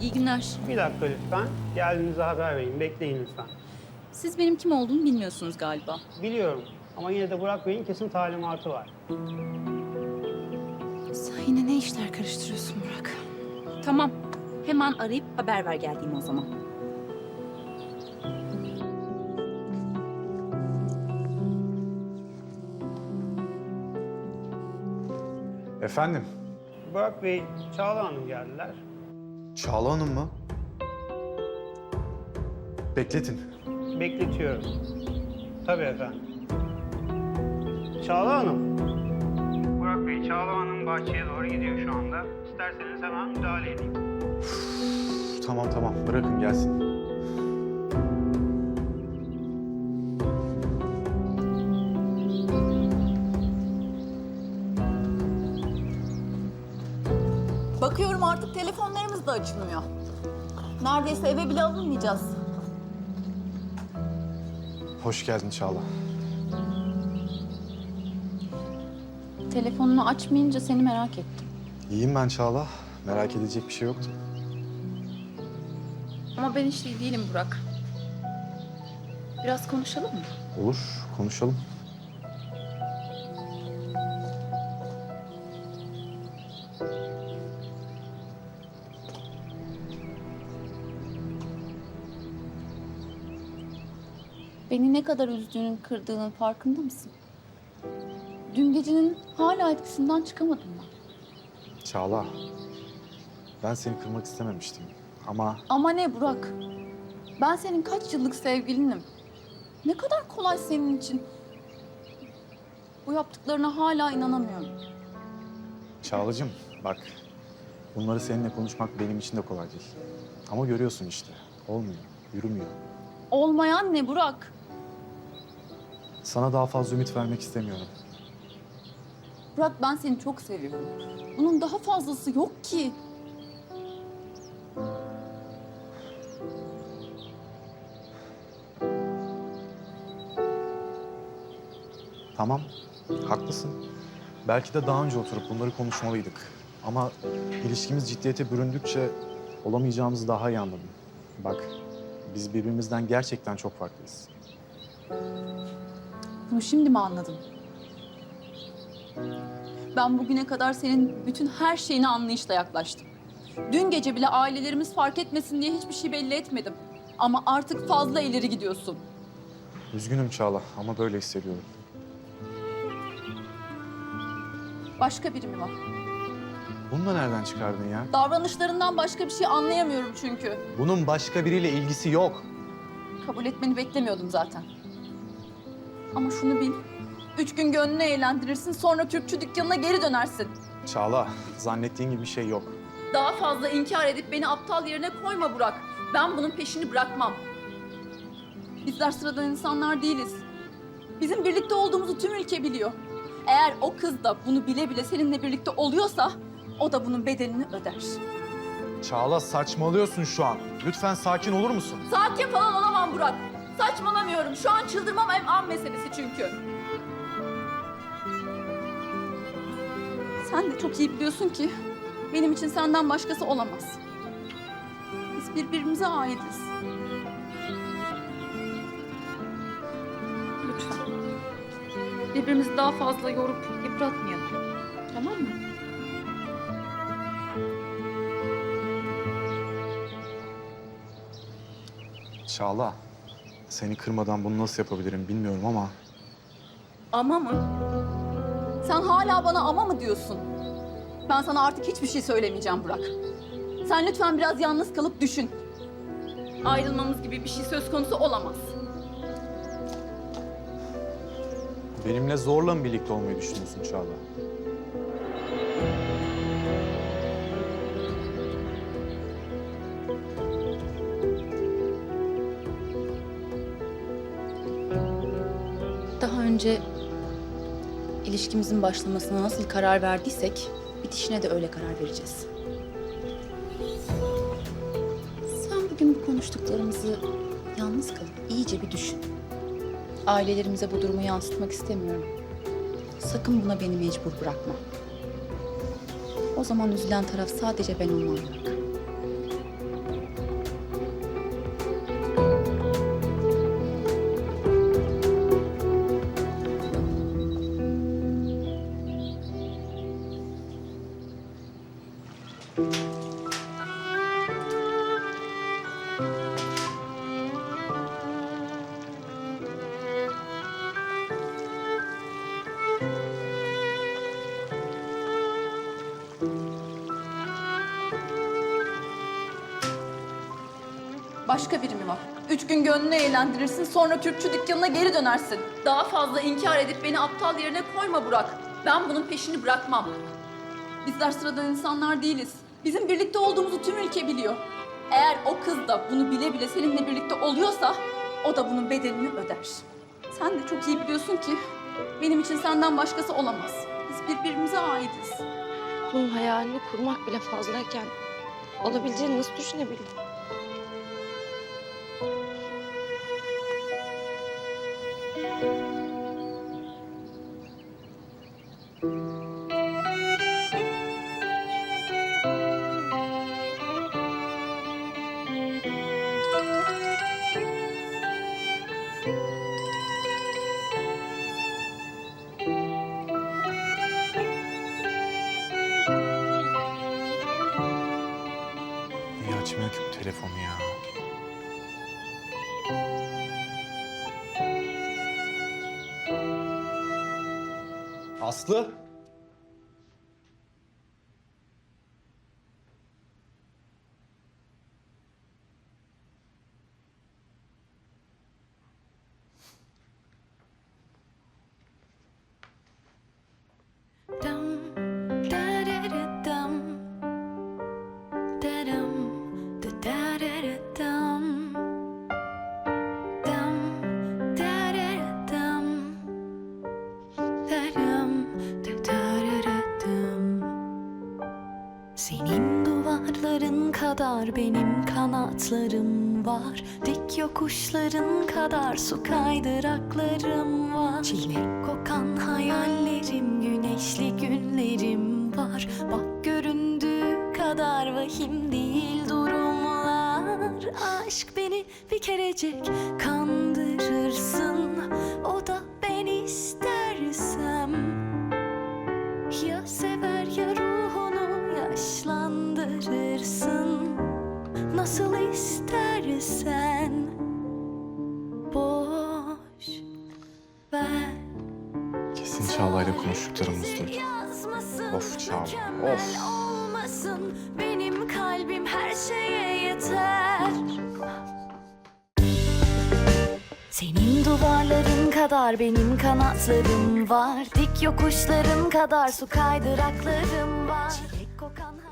İyi günler. Bir dakika lütfen. Geldiğinizde haber verin. Bekleyin lütfen. Siz benim kim olduğumu bilmiyorsunuz galiba. Biliyorum ama yine de Burak Bey'in kesin talimatı var. Sen yine ne işler karıştırıyorsun Burak? Tamam. Hemen arayıp haber ver geldiğimi o zaman. Efendim? Burak Bey, Çağla Hanım geldiler. Çağla Hanım mı? Bekletin. Bekletiyorum. Tabii efendim. Çağla Hanım. Burak Bey, Çağla Hanım bahçeye doğru gidiyor şu anda. İsterseniz hemen müdahale edeyim. Üf, tamam tamam bırakın gelsin. Bakıyorum artık telefonlarımız da açılmıyor. Neredeyse eve bile alınmayacağız. Hoş geldin Çağla. Telefonunu açmayınca seni merak ettim. İyiyim ben Çağla. Merak edecek bir şey yoktu. Ama ben hiç iyi değilim Burak. Biraz konuşalım mı? Olur, konuşalım. Beni ne kadar üzdüğünün, kırdığının farkında mısın? Dün gecenin hala etkisinden çıkamadım ben. Çağla, ben seni kırmak istememiştim. Ama Ama ne Burak? Ben senin kaç yıllık sevgilinim. Ne kadar kolay senin için. Bu yaptıklarına hala inanamıyorum. Çağlacığım bak, bunları seninle konuşmak benim için de kolay değil. Ama görüyorsun işte, olmuyor, yürümüyor. Olmayan ne Burak? Sana daha fazla ümit vermek istemiyorum. Burak ben seni çok seviyorum. Bunun daha fazlası yok ki. Tamam, haklısın. Belki de daha önce oturup bunları konuşmalıydık. Ama ilişkimiz ciddiyete büründükçe olamayacağımızı daha iyi anladım. Bak, biz birbirimizden gerçekten çok farklıyız. Bunu şimdi mi anladın? Ben bugüne kadar senin bütün her şeyine anlayışla yaklaştım. Dün gece bile ailelerimiz fark etmesin diye hiçbir şey belli etmedim. Ama artık fazla ileri gidiyorsun. Üzgünüm Çağla ama böyle hissediyorum. Başka biri mi var? Bunu da nereden çıkardın ya? Davranışlarından başka bir şey anlayamıyorum çünkü. Bunun başka biriyle ilgisi yok. Kabul etmeni beklemiyordum zaten. Ama şunu bil. Üç gün gönlünü eğlendirirsin sonra Türkçü dükkanına geri dönersin. Çağla, zannettiğin gibi bir şey yok. Daha fazla inkar edip beni aptal yerine koyma Burak. Ben bunun peşini bırakmam. Bizler sıradan insanlar değiliz. Bizim birlikte olduğumuzu tüm ülke biliyor. Eğer o kız da bunu bile bile seninle birlikte oluyorsa o da bunun bedelini öder. Çağla saçmalıyorsun şu an. Lütfen sakin olur musun? Sakin falan olamam Burak. Saçmalamıyorum. Şu an çıldırmam hem an meselesi çünkü. Sen de çok iyi biliyorsun ki benim için senden başkası olamaz. Biz birbirimize aitiz. Lütfen. Birbirimizi daha fazla yorup yıpratmayalım. Tamam mı? Çağla, seni kırmadan bunu nasıl yapabilirim bilmiyorum ama... Ama mı? Sen hala bana ama mı diyorsun? Ben sana artık hiçbir şey söylemeyeceğim Burak. Sen lütfen biraz yalnız kalıp düşün. Ayrılmamız gibi bir şey söz konusu olamaz. Benimle zorla mı birlikte olmayı düşünüyorsun Çağla? Daha önce ilişkimizin başlamasına nasıl karar verdiysek bitişine de öyle karar vereceğiz. Sen bugün bu konuştuklarımızı yalnız kalıp iyice bir düşün. Ailelerimize bu durumu yansıtmak istemiyorum. Sakın buna beni mecbur bırakma. O zaman üzülen taraf sadece ben olmam. Başka biri mi var? Üç gün gönlünü eğlendirirsin, sonra Türkçü dükkanına geri dönersin. Daha fazla inkar edip beni aptal yerine koyma Burak. Ben bunun peşini bırakmam. Bizler sıradan insanlar değiliz. Bizim birlikte olduğumuzu tüm ülke biliyor. Eğer o kız da bunu bile bile seninle birlikte oluyorsa o da bunun bedelini öder. Sen de çok iyi biliyorsun ki benim için senden başkası olamaz. Biz birbirimize aitiz. Bunun hayalini kurmak bile fazlayken olabileceğini nasıl düşünebilirim? Aslı? Kadar benim kanatlarım var. Dik yokuşların kadar su kaydıraklarım var. Çilek kokan hayallerim, güneşli günlerim var. Bak göründüğü kadar vahim değil durumlar. Aşk beni bir kerecik kandırırsın. O da ben istersem. Ya sever ya ruhunu yaşlandırırsın Nasıl istersen Boş ver. Kesin Çağla'yla konuştuklarımız Of Çağla, of. olmasın. Benim kalbim her şeye yeter. Senin duvarların kadar benim kanatlarım var. Dik yokuşların kadar su kaydıraklarım var. Çilek kokan